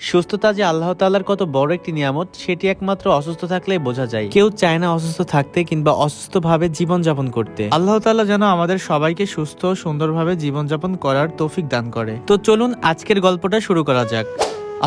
সুস্থতা যে আল্লাহ তাল্লার কত বড় একটি নিয়ামত, সেটি একমাত্র অসুস্থ থাকলে বোঝা যায়। কেউ চায় না অসুস্থ থাকতে কিংবা অসুস্থভাবে জীবনযাপন করতে। আল্লাহ তাল্লাহ যেন আমাদের সবাইকে সুস্থ সুন্দরভাবে জীবনযাপন করার তৌফিক দান করে। তো চলুন আজকের গল্পটা শুরু করা যাক।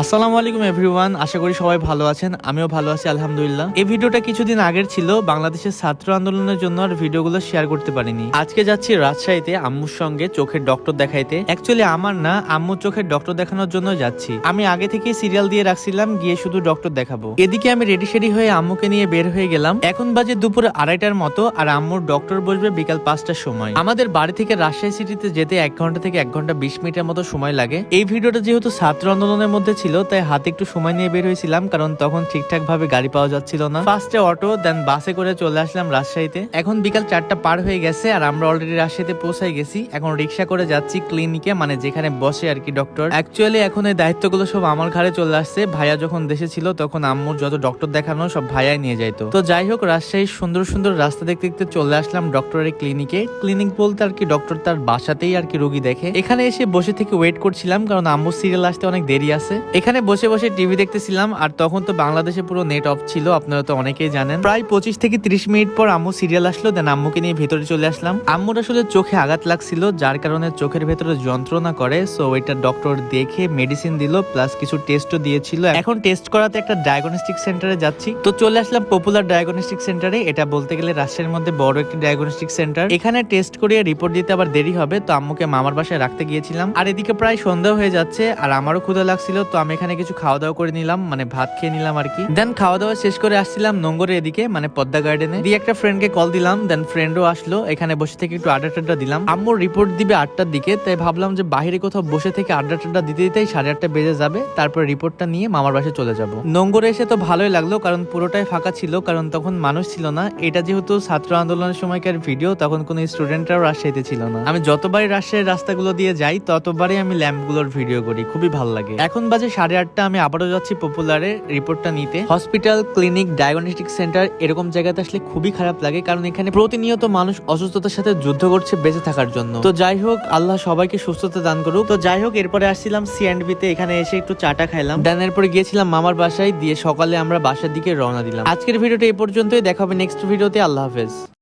আসসালামু আলাইকুম এভরিওয়ান আশা করি সবাই ভালো আছেন, আমিও ভালো আছি, আলহামদুলিল্লাহ। এই ভিডিওটা কিছুদিন আগের ছিল, বাংলাদেশের ছাত্র আন্দোলনের জন্য আর ভিডিওগুলো শেয়ার করতে পারিনি। আজকে যাচ্ছি রাজশাহীতে আম্মুর সঙ্গে চোখের ডক্টর দেখাইতে। অ্যাকচুয়ালি আমার না, আম্মুর চোখের ডক্টর দেখানোর জন্য যাচ্ছি। আমি আগে থেকে সিরিয়াল দিয়ে রাখছিলাম, গিয়ে শুধু ডক্টর দেখাবো। এদিকে আমি রেডি সেডি হয়ে আম্মুকে নিয়ে বের হয়ে গেলাম। এখন বাজে দুপুর আড়াইটার মতো, আর আম্মুর ডক্টর বসবে বিকাল পাঁচটার সময়। আমাদের বাড়ি থেকে রাজশাহী সিটিতে যেতে এক ঘণ্টা থেকে এক ঘণ্টা বিশ মিনিটের মতো সময় লাগে। এই ভিডিওটা যেহেতু ছাত্র আন্দোলনের মধ্যে ছিল, তাই হাতে একটু সময় নিয়ে বের হয়েছিলাম, কারণ তখন ঠিকঠাক ভাবে গাড়ি পাওয়া যাচ্ছিল না। ফার্স্টে অটো দেন বাসে করে চলে আসলাম রাজশাহীতে। এখন বিকাল চারটা পার হয়ে গেছে, আর আমরা অলরেডি রাজশাহীতে পৌঁছাই গেছি। এখন রিক্সা করে যাচ্ছি ক্লিনিকে মানে যেখানে বসে আর কি ডক্টর অ্যাকচুয়ালি এখন এই দায়িত্বগুলো সব আমার ঘাড়ে চলে আসছে। ভাইয়া যখন দেশে ছিল, তখন আম্মুর যত ডক্টর দেখানো, সব ভাইয়াই নিয়ে যাইতো। তো যাই হোক, রাজশাহীর সুন্দর সুন্দর রাস্তা দেখতে দেখতে চলে আসলাম ডক্টরের ক্লিনিকে ক্লিনিক বলতে আর কি ডক্টর তার বাসাতেই আর কি রোগী দেখে। এখানে এসে বসে থেকে ওয়েট করছিলাম, কারণ আম্মুর সিরিয়াল আসতে অনেক দেরি আছে। এখানে বসে বসে টিভি দেখতেছিলাম, আর তখন তো বাংলাদেশে পুরো নেট অফ ছিল, আপনারা তো অনেকেই জানেন। প্রায় পঁচিশ থেকে তিরিশ মিনিট পর আম্মু সিরিয়াল আসলো, দেন আম্মুকে নিয়ে ভেতরে চলে আসলাম। আম্মুর আসলে চোখে আঘাত লাগছিল, যার কারণে চোখের ভেতরে যন্ত্রণা করে সো এটা ডক্টর দেখে মেডিসিন দিল প্লাস কিছু টেস্টও দিয়েছিল। এখন টেস্ট করাতে একটা ডায়াগনস্টিক সেন্টারে যাচ্ছি। তো চলে আসলাম পপুলার ডায়াগনস্টিক সেন্টারে এটা বলতে গেলে রাজশাহীর মধ্যে বড় একটি ডায়াগনস্টিক সেন্টার এখানে টেস্ট করিয়ে রিপোর্ট দিতে আবার দেরি হবে, তো আম্মুকে মামার বাসায় রাখতে গিয়েছিলাম। আর এদিকে প্রায় সন্ধ্যা হয়ে যাচ্ছে, আর আমারও ক্ষুধা লাগছিল, তো আমি এখানে কিছু খাওয়া দাওয়া করে নিলাম মানে ভাত খেয়ে নিলাম আর কি। দেন খাওয়া দাওয়া শেষ করে আসছিলাম নোংরের এদিকে মানে পদ্মা গার্ডেনে। দিয়ে একটা ফ্রেন্ডকে কল দিলাম দেন ফ্রেন্ডও আসলো, এখানে বসে থেকে একটু আড্ডা টাড্ডা দিলাম। আম্মুর রিপোর্ট দিবে আটটার দিকে, তাই ভাবলাম যে বাইরে কোথাও বসে থেকে আড্ডা টাড্ডা দিতে দিতেই সাড়ে আটটা বেজে যাবে, তারপর রিপোর্টটা নিয়ে মামার বাসে চলে যাব। নোংরে এসে তো ভালোই লাগল, কারণ পুরোটাই ফাঁকা ছিল, কারণ তখন মানুষ ছিল না। এটা যেহেতু ছাত্র আন্দোলনের সময়কার ভিডিও তখন কোনো স্টুডেন্টরাও রাজশাহীতে ছিল না। আমি যতবারই রাজশাহীর রাস্তাগুলো দিয়ে যাই, ততবারই আমি ল্যাম্পগুলোর ভিডিও করি, খুবই ভালো লাগে। এখন বাজে সাড়ে আটটা আমি আবারও যাচ্ছি পপুলারে রিপোর্টটা নিতে। হসপিটাল, ক্লিনিক ডায়াগনস্টিক সেন্টার এরকম জায়গাতে আসলে খুবই খারাপ লাগে কারণ এখানে প্রতিনিয়ত মানুষ অসুস্থতার সাথে যুদ্ধ করছে বেঁচে থাকার জন্য। তো যাই হোক, আল্লাহ সবাইকে সুস্থতা দান করুক। তো যাই হোক, এরপরে আসছিলাম সি বিতে এখানে এসে একটু চাটা খাইলাম। দেন এরপরে গিয়েছিলাম মামার বাসায়, দিয়ে সকালে আমরা বাসার দিকে রওনা দিলাম। আজকের ভিডিওটা এই পর্যন্তই, দেখা হবে নেক্সট ভিডিওতে আল্লাহ হাফেজ।